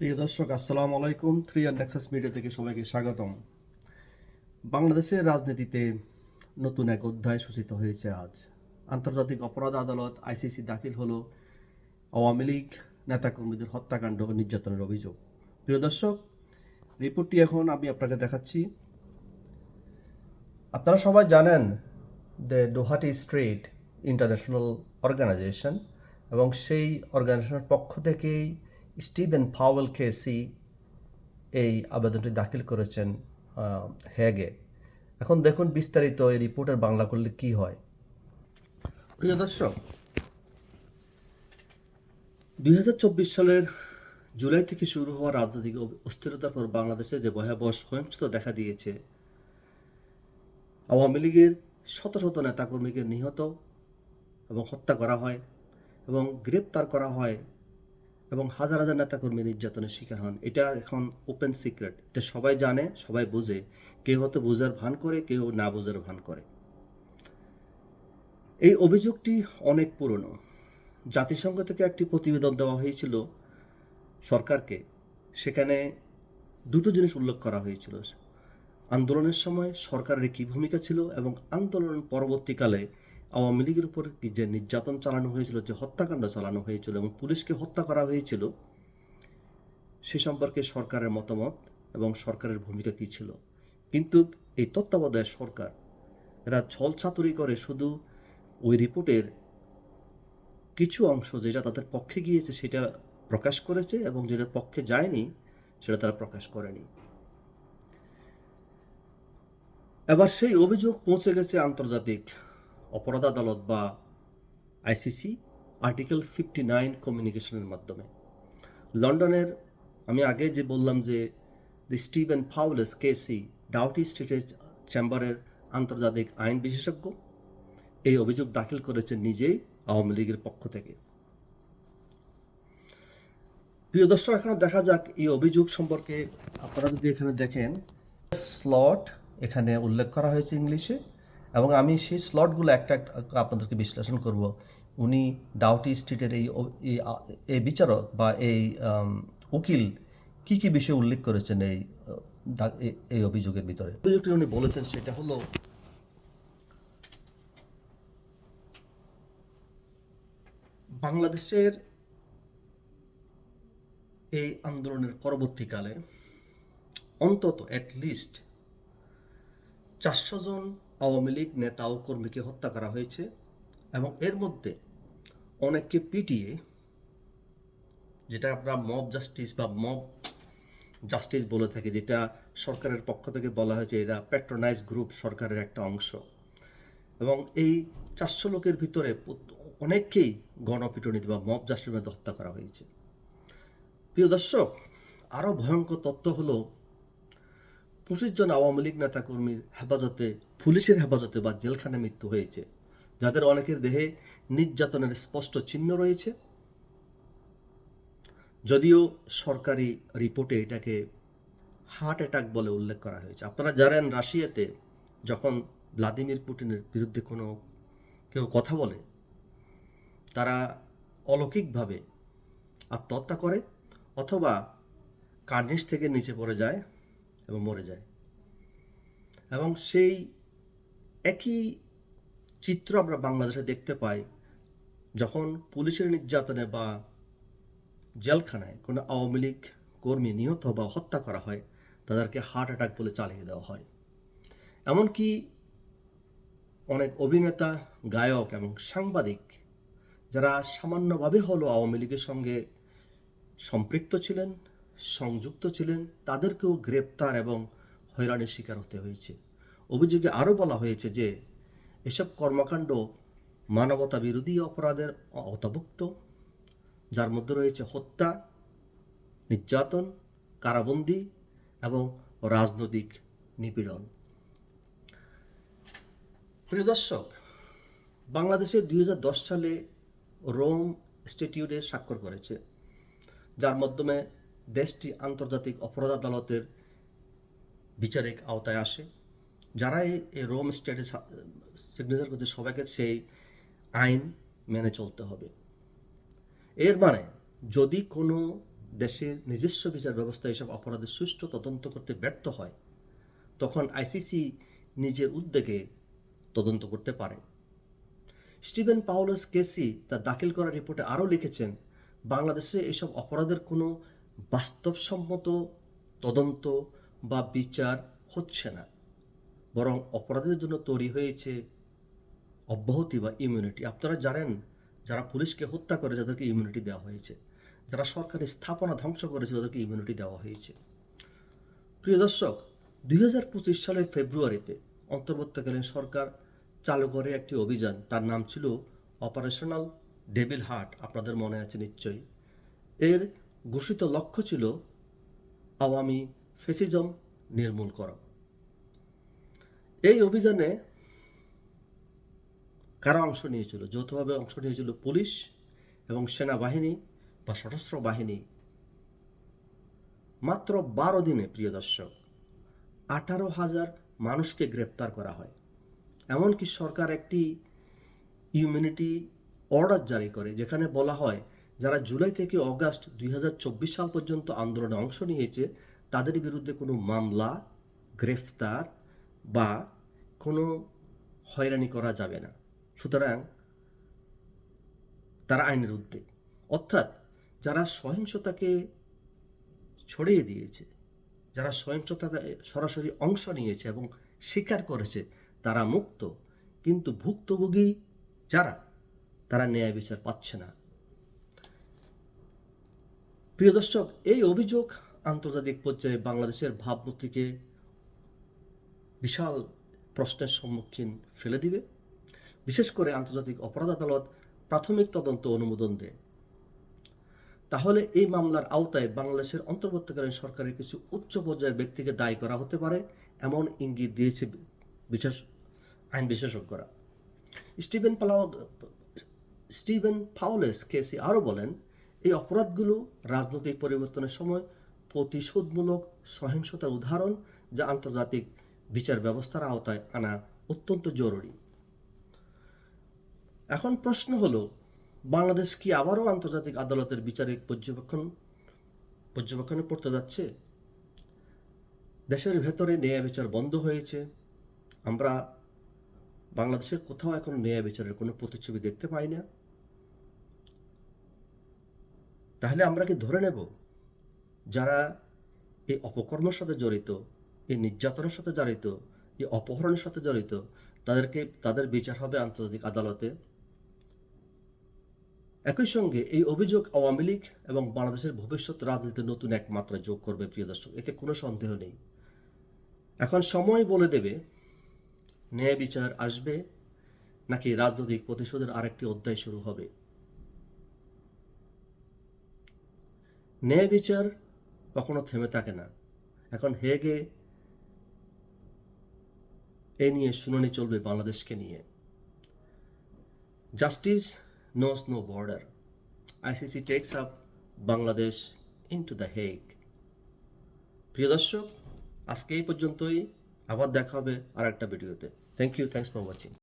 প্রিয় দর্শক, আসসালামু আলাইকুম। থ্রি আর নেক্সাস মিডিয়া থেকে সবাইকে স্বাগতম। বাংলাদেশের রাজনীতিতে নতুন এক অধ্যায় সূচিত হয়েছে আজ। আন্তর্জাতিক অপরাধ আদালত, আইসিসি দাখিল হলো আওয়ামী লীগ নেতাকর্মীদের হত্যাকাণ্ড ও নির্যাতনের অভিযোগ। প্রিয় দর্শক, রিপোর্টটি এখন আমি আপনাকে দেখাচ্ছি। আপনারা সবাই জানেন যে দোহাটি স্ট্রিট ইন্টারন্যাশনাল অর্গানাইজেশন এবং সেই অর্গানাইজেশনের পক্ষ থেকেই স্টিভেন ফাওয়েল কেসি এই আবেদনটি দাখিল করেছেন হ্যাগে এখন দেখুন বিস্তারিত এই রিপোর্টের বাংলা করলে কি হয়। প্রিয় দর্শক, দুই হাজার চব্বিশ সালের জুলাই থেকে শুরু হওয়া রাজনৈতিক অস্থিরতার পর বাংলাদেশে যে ভয়াবহ সহিংসতা দেখা দিয়েছে, আওয়ামী লীগের শত শত নেতাকর্মীকে নিহত এবং হত্যা করা হয় এবং গ্রেপ্তার করা হয় এবং হাজার হাজার নেতাকর্মী নির্যাতনের শিকার হন। এটা এখন ওপেন সিক্রেট এটা সবাই জানে, সবাই বোঝে। কেউ হয়তো বোঝার ভান করে, কেউ না বোঝার ভান করে। এই অভিযোগটি অনেক পুরনো। জাতিসংঘ থেকে একটি প্রতিবেদন দেওয়া হয়েছিল সরকারকে। সেখানে দুটো জিনিস উল্লেখ করা হয়েছিল। আন্দোলনের সময় সরকারের কী ভূমিকা ছিল এবং আন্দোলন পরবর্তীকালে আওয়ামী লীগের উপর যে নির্যাতন চালানো হয়েছিল, যে হত্যাকাণ্ড চালানো হয়েছিল এবং পুলিশকে হত্যা করা হয়েছিল, সে সম্পর্কে সরকারের মতামত এবং সরকারের ভূমিকা কী ছিল? কিন্তু এই তত্ত্বাবধায়ক সরকার এরা ছল ছাতুরি করে শুধু ওই রিপোর্টের কিছু অংশ যেটা তাদের পক্ষে গিয়েছে সেটা প্রকাশ করেছে এবং যেটা পক্ষে যায়নি সেটা তারা প্রকাশ করেনি। এবার সেই অভিযোগ পৌঁছে গেছে আন্তর্জাতিক অপরাধ আদালত বা আইসিসি আর্টিকেল ফিফটি নাইন কমিউনিকেশনের মাধ্যমে। লন্ডনের, আমি আগে যে বললাম যে দি স্টিভেন ফাউলেস কেসি ডাউটি স্ট্রিটের চেম্বারের আন্তর্জাতিক আইন বিশেষজ্ঞ, এই অভিযোগ দাখিল করেছেন নিজেই আওয়ামী লীগের পক্ষ থেকে। প্রিয় দর্শক, এখন দেখা যাক এই অভিযোগ সম্পর্কে আপনারা যদি এখানে দেখেন স্লট এখানে উল্লেখ করা হয়েছে ইংলিশে। এবং আমি সেই স্লটগুলো একটা আপনাদেরকে বিশ্লেষণ করব। উনি ডাউটি স্ট্রিটের এই এই বিচারক বা এই উকিল কি কি বিষয় উল্লেখ করেছেন এই এই- অভিযোগের ভিতরে? অভিযোগটি উনি বলেছেন সেটা হলো, বাংলাদেশের এই আন্দোলনের পরবর্তীকালে অন্তত লিস্ট চারশো জন আওয়ামী লীগ নেতা ও কর্মীকে হত্যা করা হয়েছে এবং এর মধ্যে অনেককে পিটিয়ে, যেটা আমরা মব জাস্টিস বা মব জাস্টিস বলে থাকি, যেটা সরকারের পক্ষ থেকে বলা হয়েছে এরা প্যাট্রোনাইজ গ্রুপ সরকারের একটা অংশ। এবং এই চারশো লোকের ভিতরে অনেককেই গণপিটুনিতে বা মব জাস্টিসের মধ্যে হত্যা করা হয়েছে। প্রিয় দর্শক আরও ভয়ঙ্কর তথ্য হলো পঁচিশ জন আওয়ামী লীগ নেতাকর্মীর হেফাজতে, পুলিশের হেফাজতে বা জেলখানায় মৃত্যু হয়েছে, যাদের অনেকের দেহে নির্যাতনের স্পষ্ট চিহ্ন রয়েছে। যদিও সরকারি রিপোর্টে এটাকে হার্ট অ্যাটাক বলে উল্লেখ করা হয়েছে। আপনারা জানেন, রাশিয়াতে যখন ভ্লাদিমির পুটিনের বিরুদ্ধে কোনো কেউ কথা বলে, তারা অলৌকিকভাবে আত্মহত্যা করে অথবা কার্নিশ থেকে নিচে পড়ে যায়। এবং মরে যায়। এবং সেই একই চিত্র আমরা বাংলাদেশে দেখতে পাই যখন পুলিশের নির্যাতনে বা জেলখানায় কোনো আওয়ামী লীগ কর্মী নিহত বা হত্যা করা হয়, তাদেরকে হার্ট অ্যাটাক বলে চালিয়ে দেওয়া হয়। এমনকি অনেক অভিনেতা, গায়ক এবং সাংবাদিক যারা সামান্যভাবে হলো আওয়ামী লীগের সঙ্গে সম্পৃক্ত ছিলেন সংযুক্ত ছিলেন, তাদেরকেও গ্রেপ্তার এবং হয়রানির শিকার হতে হয়েছে। অভিযোগে আরও বলা হয়েছে যে, এসব কর্মকাণ্ড মানবতা বিরোধী অপরাধের অন্তর্ভুক্ত, যার মধ্যে রয়েছে হত্যা, নির্যাতন, কারাবন্দি এবং রাজনৈতিক নিপীড়ন। প্রিয় দর্শক, বাংলাদেশে দুই হাজার দশ সালে রোম স্ট্যাটিউটে স্বাক্ষর করেছে, যার মাধ্যমে দেশটি আন্তর্জাতিক অপরাধ আদালতের বিচারিক আওতায় আসে। যারা এই রোম স্টেটে সিগনেচার করছে, সবাইকে সেই আইন মেনে চলতে হবে। এর মানে যদি কোনো দেশের নিজস্ব বিচার ব্যবস্থা এসব অপরাধের সুষ্ঠু তদন্ত করতে ব্যর্থ হয়, তখন আইসিসি নিজের উদ্যোগে তদন্ত করতে পারে। স্টিভেন পাউলস কেসি তার দাখিল করা রিপোর্টে আরও লিখেছেন, বাংলাদেশে এসব অপরাধের কোনো বাস্তবসম্মত তদন্ত বা বিচার হচ্ছে না। বরং অপরাধের জন্য তৈরি হয়েছে অব্যাহতি বা ইমিউনিটি আপনারা জানেন, যারা পুলিশকে হত্যা করে যাদেরকে ইমিউনিটি দেওয়া হয়েছে। যারা সরকারি স্থাপনা ধ্বংস করেছে তাদেরকে ইমিউনিটি দেওয়া হয়েছে। প্রিয় দর্শক, দুই হাজার পঁচিশ সালের ফেব্রুয়ারিতে অন্তর্বর্তীকালীন সরকার চালু করে একটি অভিযান। তার নাম ছিল অপারেশনাল ডেভিল হার্ট আপনাদের মনে আছে নিশ্চয়ই। এর ঘোষিত লক্ষ্য ছিল আওয়ামী ফেসিজম নির্মূল করা। এই অভিযানে কারা অংশ নিয়েছিল? যৌথভাবে অংশ নিয়েছিল পুলিশ এবং সেনাবাহিনী বা সশস্ত্র বাহিনী। মাত্র বারো দিনে, প্রিয় দর্শক, আঠারো হাজার মানুষকে গ্রেপ্তার করা হয়। এমনকি সরকার একটি ইউমিনিটি অর্ডার জারি করে, যেখানে বলা হয় যারা জুলাই থেকে অগাস্ট দুই হাজার চব্বিশ সাল পর্যন্ত আন্দোলনে অংশ নিয়েছে, তাদের বিরুদ্ধে কোনো মামলা, গ্রেফতার বা কোনো হয়রানি করা যাবে না। সুতরাং তারা আইনের ঊর্ধ্বে অর্থাৎ যারা সহিংসতাকে ছড়িয়ে দিয়েছে, যারা সহিংসতাতে সরাসরি অংশ নিয়েছে এবং স্বীকার করেছে, তারা মুক্ত। কিন্তু ভুক্তভোগী যারা, তারা ন্যায় বিচার পাচ্ছে না। প্রিয় দর্শক, এই অভিযোগ আন্তর্জাতিক পর্যায়ে বাংলাদেশের ভাবমূর্তিকে বিশাল প্রশ্নের সম্মুখীন ফেলে দিবে। বিশেষ করে আন্তর্জাতিক অপরাধ আদালত প্রাথমিক তদন্ত অনুমোদন দেয়। তাহলে এই মামলার আওতায় বাংলাদেশের অন্তর্বর্তীকালীন সরকারের কিছু উচ্চ পর্যায়ের ব্যক্তিকে দায়ী করা হতে পারে, এমন ইঙ্গিত দিয়েছে বিশেষ আইন বিশেষজ্ঞরা। স্টিভেন পালাও স্টিভেন ফাউলেস কেসি আরও বলেন এই অপরাধগুলো রাজনৈতিক পরিবর্তনের সময় প্রতিশোধমূলক সহিংসতার উদাহরণ যা আন্তর্জাতিক বিচার ব্যবস্থার আওতায় আনা অত্যন্ত জরুরি। এখন প্রশ্ন হলো, বাংলাদেশ কি আবারও আন্তর্জাতিক আদালতের বিচারিক পর্যবেক্ষণ, পর্যবেক্ষণে পড়তে যাচ্ছে? দেশের ভেতরে ন্যায় বিচার বন্ধ হয়েছে। আমরা বাংলাদেশের কোথাও এখন ন্যায় বিচারের কোনো প্রতিচ্ছবি দেখতে পাই না। তাহলে আমরা কি ধরে নেব? যারা এই অপকর্মের সাথে জড়িত, এই নির্যাতনের সাথে জড়িত, এই অপহরণের সাথে জড়িত, তাদেরকে, তাদের বিচার হবে আন্তর্জাতিক আদালতে? একই সঙ্গে এই অভিযোগ আওয়ামী লীগ এবং বাংলাদেশের ভবিষ্যৎ রাজনীতিতে নতুন এক মাত্রা যোগ করবে, প্রিয় দর্শক। এতে কোনো সন্দেহ নেই। এখন সময় বলে দেবে, ন্যায় বিচার আসবে, নাকি রাজনৈতিক প্রতিশোধের আরেকটি অধ্যায় শুরু হবে? ন্যায় বিচার কখনো থেমে থাকে না এখন হেগে এ নিয়ে শুনানি চলবে বাংলাদেশকে নিয়ে justice knows no border. ICC takes up Bangladesh into the Hague. প্রিয় দর্শক, আজকে এই পর্যন্তই আবার দেখা হবে আর একটা ভিডিওতে thank you thanks for watching